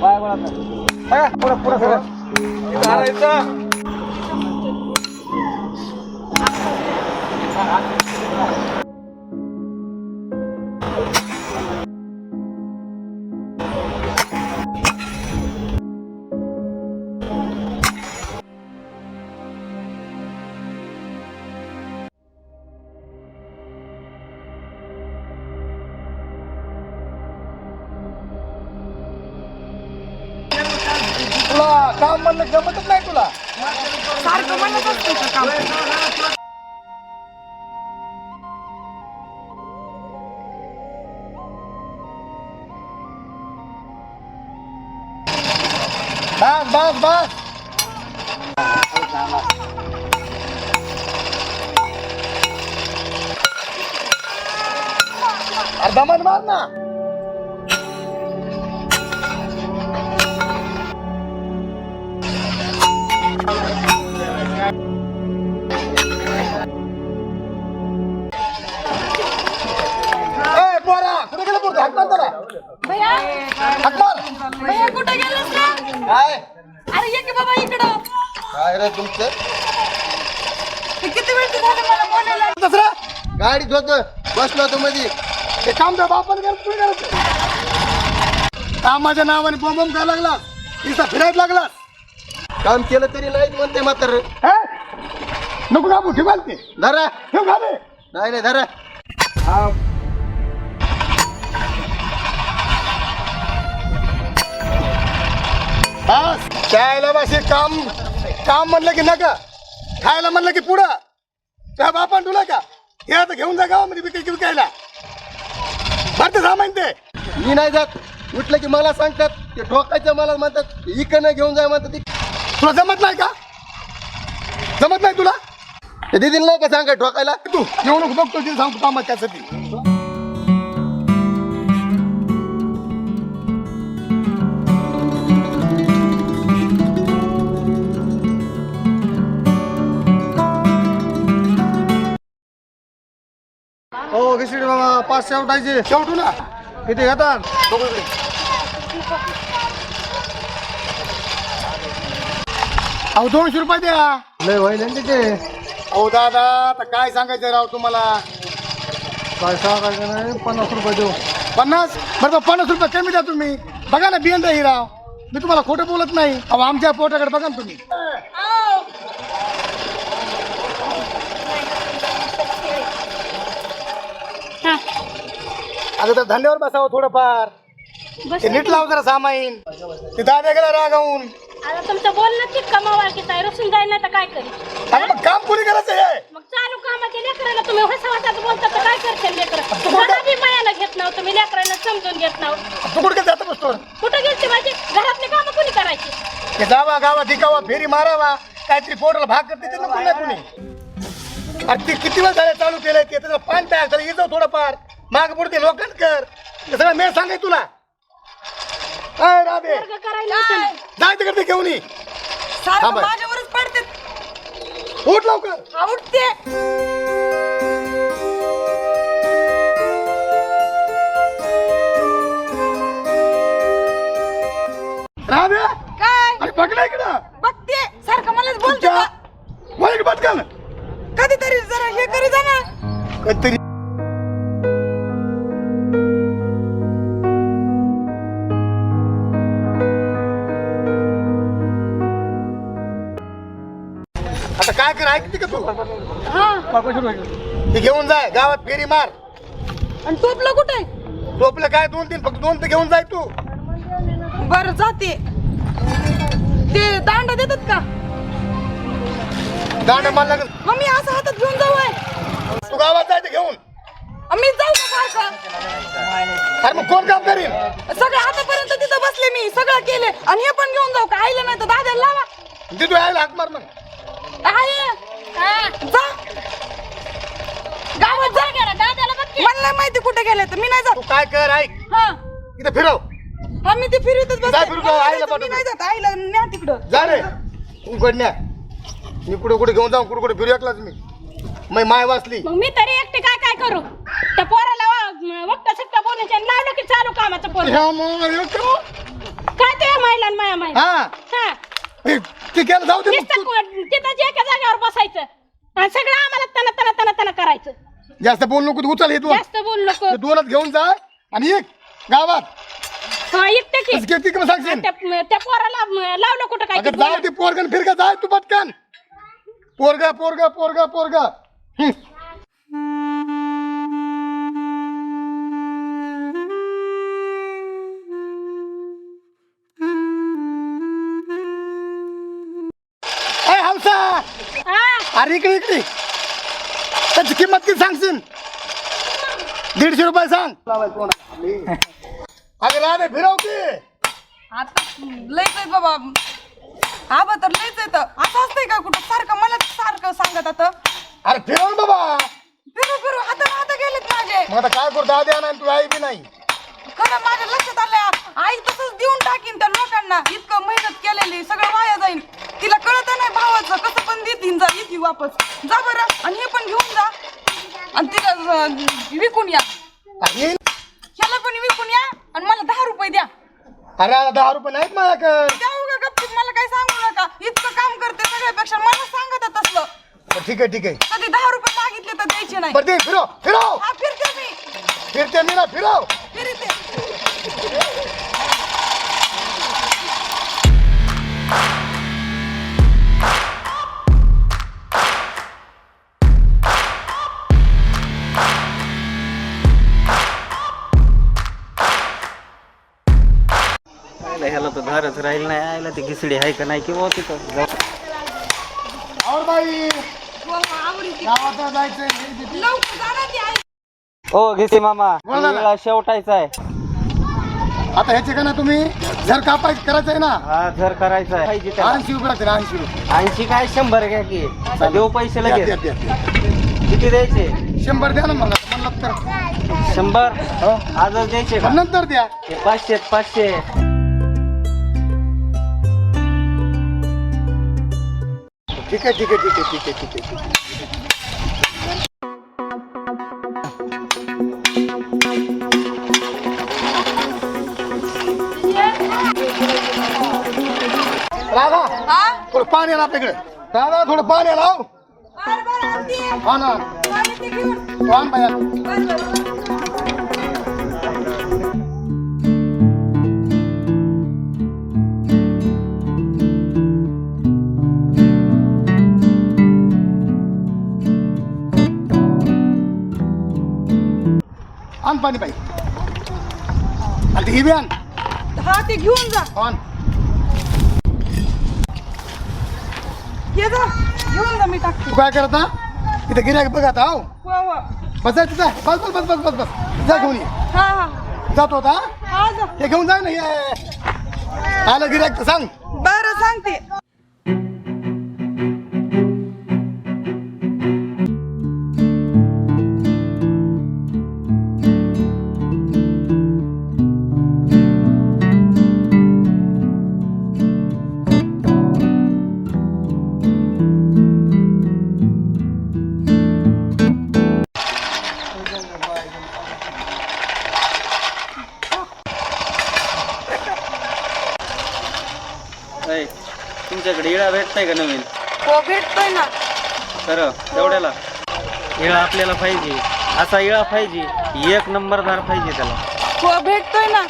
पुढं पुढं सगळं. काम म्हणलं जमतच नाही तुला. सारखं म्हणत असते का काम? बस बस बस. अर्धा मन मार ना. काय? अरे ये की बाबा इकडं. काय रे तुमचं? हे किती वेळ झालं मला बोलायला दुसरं? गाडीत होतो बसलो होतो मध्ये हे काम त्या बापाने तुम्ही करायचं कामाच्या नावाने बॉम्ब करायला लागला तिचा फिरायला लागला काम केलं तरी नाही म्हणते मात्र नको कापू ठेवाल ते धरा. ठेव नाही नाही धरा. बस खायला बस हे काम काम म्हणलं की नका. खायला म्हणलं की पुढं. त्या बापान तुला का? हे आता घेऊन जा गावामध्ये विकाय विकायला. भरते सामान ते. मी नाही जात. उठलं की मला सांगतात. ते ठोकायचं मला म्हणतात. इकडनं घेऊन जा म्हणतात. तुला जमत नाही का? जमत नाही तुला? ते दिदीला नाही का सांगा ठोकायला? तू येऊ नको बघतो तिला सांगतो कामात त्यासाठी. हो घिसडी पाच शेवटायचे शेवटू ना किती घेतात. अहो दोनशे रुपये द्या. लय व्हायला ना तिथे. अहो दादा आता काय सांगायचं राव तुम्हाला? काय सांगायचं नाही पन्नास रुपये देऊ. पन्नास? बरं पन्नास रुपये कमी द्या तुम्ही. बघा ना बियन ही राव. मी तुम्हाला खोटं बोलत नाही. अहो आमच्या पोटाकडे बघा ना तुम्ही. अगं तर धंद्यावर बसावं थोडंफार. ते नीट लाव जरा सामाईन. ते दाद्या गेला रागावून. आता तुमचं बोलणं तितका मवाळकीचं आहे रसून जाईल नाही तर काय अरे मग काम कोणी करायचं आहे मग चालू कामाच्या लेकराला तुम्ही हसा हसात बोलता तर काय करते लेकर? मला बी मायाला घेत नाव तुम्ही लेकरांना समजून घेत नाव. तू कुठे जात बसतो कुठं गेलते माझे? घरातले कामं कोणी करायची? ते जावा गावा दिकावा फेरी मारावा. काहीतरी पोटाला भाग करते ते नको नाही कोणी. अरे ते किती वेळ झाले चालू केलंय ते? त्याचं पान तयार झालं येतो थोडंफार. माग पुढे लोकांत कर. सगळं मेळ सांगाय तुला. अय राबे. वर्ग करायला होतं ना. जाय तिकडे ते घेऊन ये. सारखं थांबा. माझ्यावरच पडते उठ लवकर. आवडते आता काय कर ऐकते का तू? हा. ते घेऊन जाय गावात फेरी मार. आणि टोपलं कुठे? टोपलं काय दोन तीन फक्त दोन तर घेऊन जाय तू. बर जाते. ते दांडा देतात का? दांड मारला? मग मी असं हातात घेऊन जाऊ आहे. तू गावात जायचं घेऊन. मी जाऊ का सारखं अरे मग कोण काम करीन? सगळं आतापर्यंत तिथं बसले मी सगळं केले. आणि हे पण घेऊन जाऊ का? आईला नाही तर दाद्याला लावा. ते तू यायला हाक मार मग. जा. गावात जा. की. मला नाही माहिती कुठे गेले तर मी नाही तू जात काय कर ऐक. हा. इथं फिरव. हा मी ते फिरतच जा बसते फिरू मला जाऊ, नाही आईला जायचं, मी पाठवतो. नाही जात. आईला न्या तिकडं. जा रे. उघडण्या मी कुठे कुठे घेऊन जाऊन कुठे कुठे फिरू एकलाच मी. मै माय वाचली. मग मी तरी एकटे काय काय करू? त्या पोराला वक्ता सक्ता बोलायचं आणि लावलं की चालू कामाचं पोर. ह्या काय ते मायला आणि माया मायला हा. हा. ए, ते जाऊ दे मग. नुसतं तू. को- तिथं जे एका जागेवर बसायचं. आणि सगळं आम्हाला तना तना तना तना करायचं. जास्त बोल नको तू उचल हे दोन जास्त बोल नको. हे दोनच घेऊन जा आणि एक गावात. हा इकते की. किती किती सांगशील? त्या त्या पोराला म, लावलं कुठं काय अगं जाऊ दे पोरगन फिरका जाय तू पटकन. पोरगा पोरगा पोरगा पोरगा. हं. अरे इकडे इकडे. त्याची किंमत किती सांगशील? दीडशे रुपये सांग. अगं राणे फिरव की आता लयच आहे बाबा. आबा तर लयच तर. असं असतंय का कुठं? सारखं मला सारखं सांगत आता. अरे फिरव ना बाबा. फिरू फिरू हाता हाता गेलेत माझे मग आता काय करतो? दादी नाही तू आई बी नाही. खरं माझ्या लक्षात आलं आई तसंच देऊन टाकीन त्या लोकांना इतकं मेहनत केलेली सगळं वाया जाईल तिला कळत नाही भावाचं कसं पण देतीन जा येते वापस. जा बरं आणि हे पण घेऊन जा. आणि तिला विकून या. अरे. ह्याला पण विकून या आणि मला दहा रुपये द्या. अरे आता दहा रुपये नाहीत माझ्याकडे. द्या उगा गपचूप मला काही सांगू नका. इतकं काम करते सगळ्यापेक्षा मला सांगत तसलं. बरं, ठीक आहे ठीक आहे. कधी दहा रुपये मागितले तर द्यायचे नाही. बरं हा फिरते मी फिरते मी ना फिरव ह्याला तर धारच राहील नाही आयला ती घिसडी आहे का नाही किंवा तिथं जाऊ. और बाई आवडीची. गावात जायचंय. लवकर जाणार ती आई. ओ घिसी मामा. बोल ना. वेळा शेवटायचा आहे. आता ह्याचे का ना तुम्ही? जर कापाय करायचंय ना. हा जर करायचा आहे. पाहिजे त्याला. ऐंशी रुपये लागतील ऐंशी रुपये. ऐंशी काय? शंभर घ्या की. देऊ पैसे द्या, लगेच. द्या, द्या, द्या. किती द्यायचे? शंभर द्या ना मग म्हणलं तर शंभर? हो. आजच द्यायचे का? नंतर द्या. हे पाचशे पाचशे. ठीक आहे ठीक आहे ठीक आहे ठीक आहे ठीक आहे ठीक आहे. राधा हा थोडं पाणी आण आपल्याकडे राधा थोडं पाणी आण हो बरं बरं आणते हा ना पाणी ते घेऊन तो आण बाया पाणी बाई आणि ते ही बी आण. हा ते घेऊन जा. आण. ये जा. घेऊन जा मी टाकते. तू काय करत हा? इथे गिऱ्हाईक बघ आता हो. वा वा. बसायचं जा बस बस बस बस बस बस. जा घेऊन ये. हा हा. जातो आता हा? जा. हे घेऊन जा ना हे आलं गिऱ्हाईक तर सांग. बरं सांगते. तुमच्याकडे इळा भेटताय का नवीन? हो भेटतोय ना. खरं? तेवढ्याला इळा आपल्याला पाहिजे. असा इळा पाहिजे एक नंबर धार पाहिजे त्याला. हो भेटतोय ना.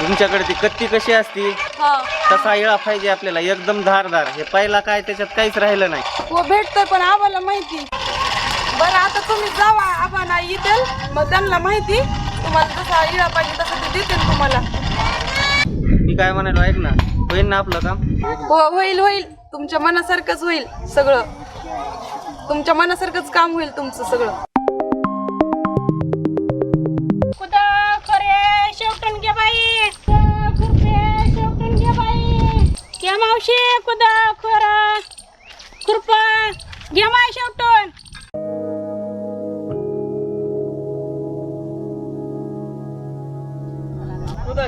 तुमच्याकडे ती कत्ती कशी असती? हा. तसा इळा पाहिजे आपल्याला एकदम धारदार. हे पहिला काय त्याच्यात काहीच राहिलं नाही. हो भेटतोय पण आम्हाला माहिती. बरं आता तुम्ही जावा आम्हाला येतील मग त्यांना माहिती. तुम्हाला जसा इळा पाहिजे तसं ते देतील तुम्हाला. मी काय म्हणालो ऐक ना. होईल ना आपलं काम? हो होईल होईल. तुमच्या मनासारखंच होईल सगळं. तुमच्या मनासारखंच काम होईल तुमचं सगळं. मावशी कुदा खर? खुरपा. घे माय शेवटून.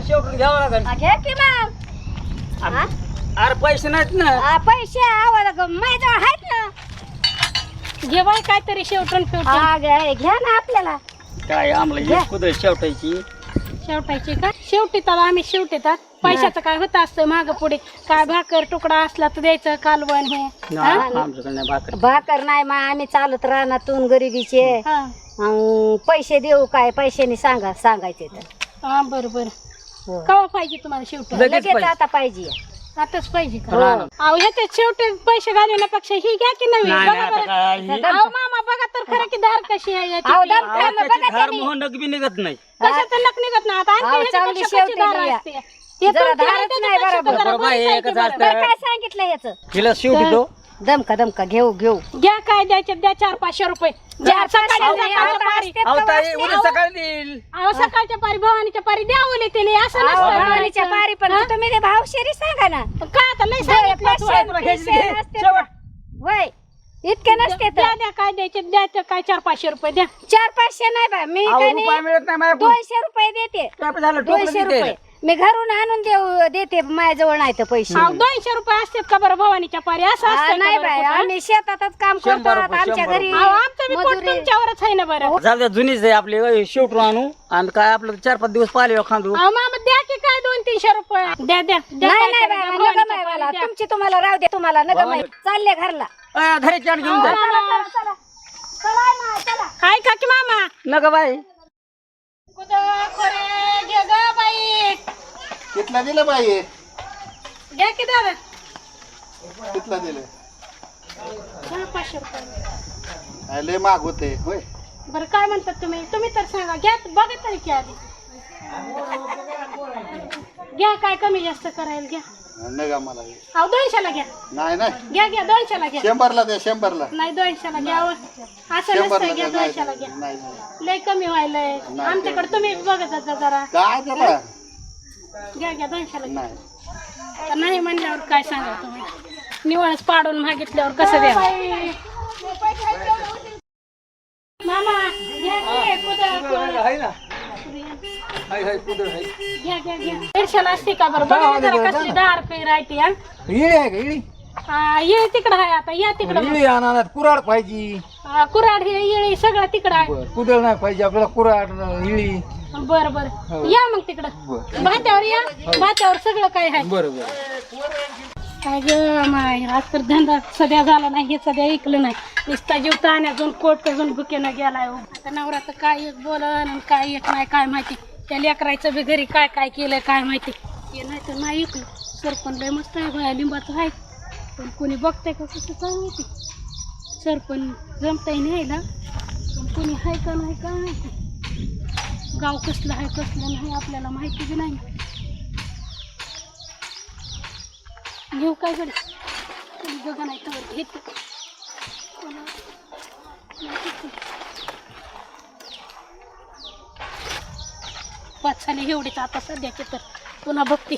शेवटून घ्यावं लागेल. घे की मग. अरे पैसे नाहीत ना. पैसे आवाला माझ्याजवळ आहेत ना. घे बाई काहीतरी शेवटून फेवटून घ्या ना आपल्याला. काय आम्हाला एक कुदळ शेवटायची? शेवटायची का? शेवटी तर आम्ही शेवटीतात पैशाचं काय होत असतं माग पुढे? काय भाकर तुकडा असला तर द्यायचं कालवण हे. हा? आमच्याकडे नाही भाकर. भाकर नाही मग आम्ही चालत रानातून गरिबीचे. हा. अं, पैसे देऊ काय? पैशाने सांगा सांगायचे तर. हा बरं बरं. हो. कवा पाहिजे तुम्हाला शेवटी? लगेच आता पाहिजे. आताच पाहिजे का? अहो ह्याच्यात शेवटी पैसे घालवण्यापेक्षा ही घ्या की बघा बरं. अहो मामा बघा तर खरं की धार कशी आहे याची. अहो, धार बी निघत नाही. कशाचं नक निघत ना आता अहो, आणखी चांगली ह्याच्यापेक्षा कशी शेवटी धार लिहा. असते? ते जरा तुमची आहे धारच नाही त्याच्यापेक्षा बरोबर. जरा बरोबर आहे, बरीच आहे एकच की बरं. असतं. बरं, काय सांगितलं याच? हिला शेवटी तो दमका दमका घेऊ घेऊ घ्या काय द्यायचे द्या चार पाचशे रुपये चार सकाळी सकाळच्या पारी. अहो तर ताई वाचले. उद्या सकाळी देईल अहो सकाळच्या पारी भवानीच्या पारी द्या ओले त्याने असं अहो, नसतं भवानीच्या करायचं. पारी पण हा? तुम्ही ते भावशेरी सांगा ना काय आता लय सांगितलं तू. पाचशे- इतके नसते तर द्या द्या काय द्यायचे द्या ते काय चार पाचशे रुपये द्या चार पाचशे नाही बा मी अहो, काय रुपया नाही, मिळत नाही माझ्याकडून. दोनशे रुपये देते काय झालं टोपलं दोनशे देते. रुपये मी घरून आणून देऊ देते माझ्याजवळ नाही तर पैसे. अहो, दोनशे रुपये असतात का बरं भवानीच्या पारी? असं हा, असतं नाही बाय आम्ही शेतातच काम करतो शंभर रुपये, आमच्या शंभर घरी आमचं बी पोट मजुरी. तुमच्यावरच आहे ना बरं. जाऊ द्या जुनीच आहे आपली अय, शेवटून आणू. आणि काय आपलं चार पाच दिवस पाहिले खांदू अहो मामा द्या की काय दोन तीनशे रुपये? द्या द्या द्या नाही नाही भवानीच्या बाय पारी मला द्या. तुमची तुम्हाला राहू दे तुम्हाला बाय चालले घरला. अय, धरे चाट घेऊन जा. काय का की मामा नका बाई कुठं खोरे घे ग बाई कितला दिलं बाई? घ्या की दादा. कितला दिलं? द्या पाचशे रुपये. काय लय माग होते होय. बरं काय म्हणतात तुम्ही? तुम्ही तर सांगा घ्या बघा तरी की आधी. घ्या काय कमी जास्त करायला घ्या. नका मला. हे. अहो दोनशेला घ्या. नाही नाही. घ्या घ्या दोनशेला घ्या. शंभरला द्या शंभरला. नाही दोनशेला घ्या हो. असं शंभरला नसतं घ्या द्या नाही दोनशेला घ्या. नाही नाही. लय कमी व्हायलंय. आमच्याकडे तुम्ही बघत जा जरा. काय त्याला घ्या घ्या दोनशेला घ्या नाही तर नाही म्हणल्यावर काय सांगा तुम्ही? निवळच पाडून मागितल्यावर कसं द्या मामा घ्या की, कुदळ, कुदळ. आहे ना? हाय हाय कुदळ आहे. घ्या घ्या घ्या. दीडशेला असते का बरं? बघा ना जरा कसली दहा रुपये राहते हा? इळी आहे का इळी हा, ये तिकडं आहे आता या तिकडं इळी आणणार कुराड पाहिजे. हा, कुऱ्हाड हे येळी सगळं तिकडं आहे. बर कुदळ नाही पाहिजे आपल्याला कुराड इळी बर बर. या मग तिकडं. भात्यावर या. भात्यावर सगळं काय आहे? बरं बरं. काय ग माय आज तर धंदा सध्या झाला नाही हे सध्या ऐकलं नाही. नुसता जीव ताण्यातून कोट अजून भुकेनं गेलाय हो. आता नवरा तर काय एक बोलन आणि काय एक नाही काय माहिती. त्या लेकरायचं बी घरी काय काय केलंय काय माहिती. हे नाही तर नाही ऐकलं. सरपण लय मस्त आहे बाया लिंबाचं आहे. पण कोणी बघतंय का कसं काय माहिती? सरपण जमताय न्यायला. पण कोणी आहे का नाही काय माहिती? गाव कसलं आहे कसलं नाही आपल्याला माहिती बी नाही. घेऊ काय कडे कोणी बघा नाही तर घेते. पाच साली एवढेच आता सध्याचे तर. पुन्हा बघते.